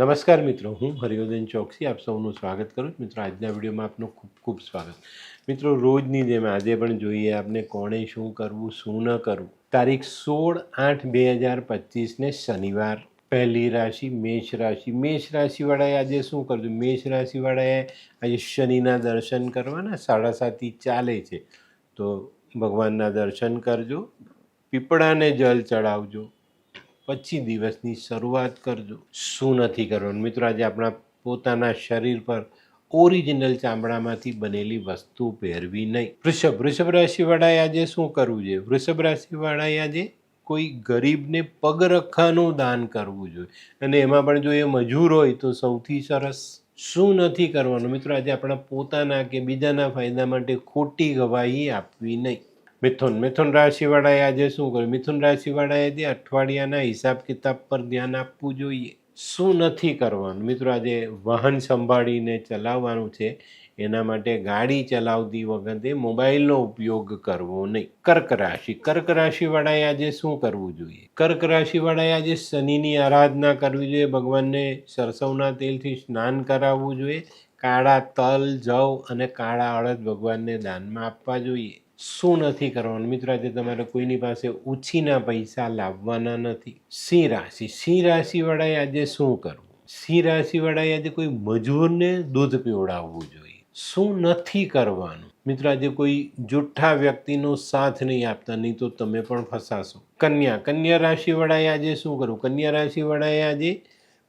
નમસ્કાર મિત્રો, હું હરિવર્ધન ચોકસી આપ સૌનું સ્વાગત કરું છું. મિત્રો, આજના વિડીયોમાં આપનું ખૂબ ખૂબ સ્વાગત. મિત્રો, રોજની જેમ આજે પણ જોઈએ આપને કોણે શું કરવું, શું ન કરવું. તારીખ સોળ આઠ બે હજાર પચીસને શનિવાર. પહેલી રાશિ મેષ રાશિ. મેષ રાશિવાળાએ આજે શું કરવું મેષ રાશિવાળાએ આજે શનિના દર્શન કરવાના, સાડા સાતી ચાલે છે. તો ભગવાનના દર્શન કરજો, પીપળાને જલ ચડાવજો. પછી દિવસની શરૂઆત કરજો. શું નથી કરવાનું? મિત્રો, આજે આપણા પોતાના શરીર પર ઓરિજિનલ ચામડામાંથી બનેલી વસ્તુ પહેરવી નહીં. વૃષભ વૃષભ રાશિવાળાએ આજે શું કરવું જોઈએ? વૃષભ રાશિવાળાએ આજે કોઈ ગરીબને પગરખાનું દાન કરવું જોઈએ. અને એમાં પણ જો એ મજૂર હોય તો સૌથી સરસ શું નથી કરવાનું? મિત્રો, આજે આપણા પોતાના કે બીજાના ફાયદા માટે ખોટી ગવાહી આપવી નહીં. મિથુન મિથુન રાશિવાળાએ આજે શું કર્યું? મિથુન રાશિવાળાએ આજે અઠવાડિયાના હિસાબ કિતાબ પર ધ્યાન આપવું જોઈએ, શું નથી કરવાનું? મિત્રો, આજે વાહન સંભાળીને ચલાવવાનું છે, એના માટે ગાડી ચલાવતી વખતે મોબાઈલનો ઉપયોગ કરવો નહીં. કર્ક રાશિ, કર્ક રાશિવાળાએ આજે શું કરવું જોઈએ? કર્ક રાશિવાળાએ આજે શનિની આરાધના કરવી જોઈએ, ભગવાનને સરસવના તેલથી સ્નાન કરાવવું જોઈએ, કાળા તલ, જવ અને કાળા અડદ ભગવાનને દાનમાં આપવા જોઈએ. શું નથી કરવાનું? મિત્રો, આજે તમારે કોઈની પાસે ઉછીના પૈસા લાવવાના નથી. સિંહ રાશિ. સિંહ રાશિવાળાએ આજે શું કરવું? સિંહ રાશિવાળાએ આજે કોઈ મજૂરને દૂધ પીવડાવવું જોઈએ. શું નથી કરવાનું? મિત્રો, આજે કોઈ જુઠ્ઠા વ્યક્તિનો સાથ નહીં આપતા, નહીં તો તમે પણ ફસાશો. કન્યા. કન્યા રાશિવાળાએ આજે શું કરવું? કન્યા રાશિવાળાએ આજે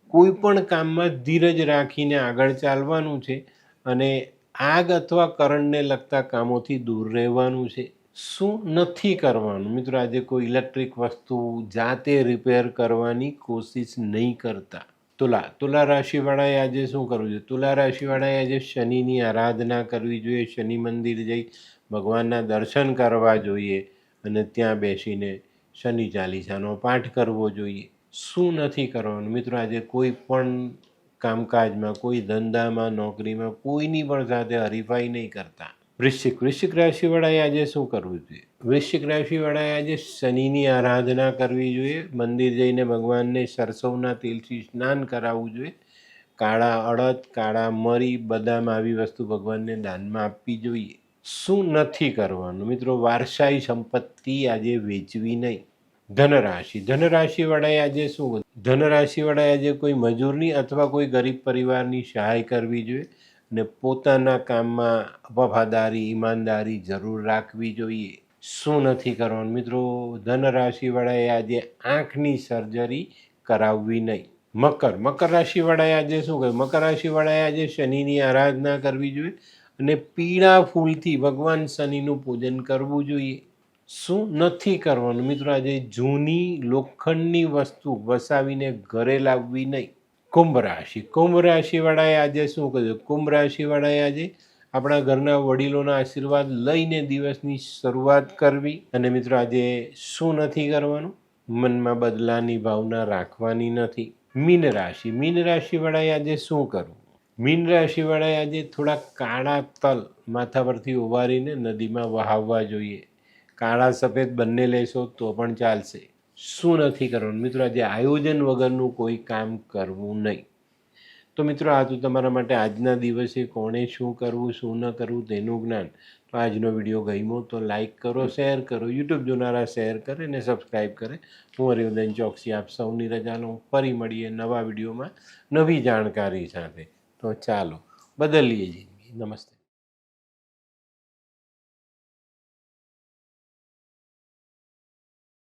કોઈ પણ કામમાં ધીરજ રાખીને આગળ ચાલવાનું છે અને આગ અથવા કરંટને લગતા કામોથી દૂર રહેવાનું છે. શું નથી કરવાનું? મિત્રો, આજે કોઈ ઇલેક્ટ્રિક વસ્તુ જાતે રિપેર કરવાની કોશિશ નહીં કરતા. તુલા તુલા રાશિવાળાએ આજે શું કરવું જોઈએ? તુલા રાશિવાળાએ આજે શનિની આરાધના કરવી જોઈએ, શનિ મંદિર જઈ ભગવાનના દર્શન કરવા જોઈએ અને ત્યાં બેસીને શનિ ચાલીસાનો પાઠ કરવો જોઈએ. શું નથી કરવાનું? મિત્રો, આજે કોઈ પણ કામકાજમાં, કોઈ ધંધામાં, નોકરીમાં, કોઈની પણ સાથે હરીફાઈ નહીં કરતા. વૃશ્ચિક વૃશ્ચિક રાશિવાળાએ આજે શું કરવું જોઈએ? વૃશ્ચિક રાશિવાળાએ આજે શનિની આરાધના કરવી જોઈએ, મંદિર જઈને ભગવાનને સરસવના તેલથી સ્નાન કરાવવું જોઈએ. કાળા અડદ, કાળા મરી બદામ આવી વસ્તુ ભગવાનને દાનમાં આપવી જોઈએ. શું નથી કરવાનું? મિત્રો, વારસાઈ સંપત્તિ આજે વેચવી નહીં. ધનરાશિ. ધનરાશિવાળાએ આજે શું ધનરાશિવાળાએ આજે કોઈ મજૂરની અથવા કોઈ ગરીબ પરિવારની સહાય કરવી જોઈએ અને પોતાના કામમાં વફાદારી, ઈમાનદારી જરૂર રાખવી જોઈએ. શું નથી કરવાનું મિત્રો? ધનરાશિવાળાએ આજે આંખની સર્જરી કરાવવી નહીં. મકર. મકર રાશિવાળાએ આજે શું કહ્યું મકર રાશિવાળાએ આજે શનિની આરાધના કરવી જોઈએ અને પીળા ફૂલથી ભગવાન શનિનું પૂજન કરવું જોઈએ. શું નથી કરવાનું? મિત્રો, આજે જૂની લોખંડની વસ્તુ વસાવીને ઘરે લાવવી નહીં. કુંભ રાશિ. કુંભ રાશિવાળાએ આજે શું કર્યું? કુંભ રાશિવાળાએ આજે આપણા ઘરના વડીલોના આશીર્વાદ લઈને દિવસની શરૂઆત કરવી. અને મિત્રો, આજે શું નથી કરવાનું? મનમાં બદલાની ભાવના રાખવાની નથી. મીન રાશિ. મીન રાશિવાળાએ આજે શું કરવું મીન રાશિવાળાએ આજે થોડા કાળા તલ માથા પરથી ઉવારીને નદીમાં વહાવવા જોઈએ. કાળા સફેદ બંને લેશો તો પણ ચાલશે. શું નથી કરવાનું? મિત્રો, આજે આયોજન વગરનું કોઈ કામ કરવું નહીં. તો મિત્રો, આ તો તમારા માટે આજના દિવસે કોણે શું કરવું, શું ન કરવું તેનું જ્ઞાન. તો આજનો વીડિયો ગમ્યો તો લાઇક કરો, શેર કરો, યુટ્યુબ જોનારા શેર કરે અને સબસ્ક્રાઈબ કરે. હું હરિવદન ચોકસી આપ સૌની રજા લઉં ફરી મળીએ નવા વિડીયોમાં નવી જાણકારી સાથે. તો ચાલો, બદલીએ જિંદગી. નમસ્તે.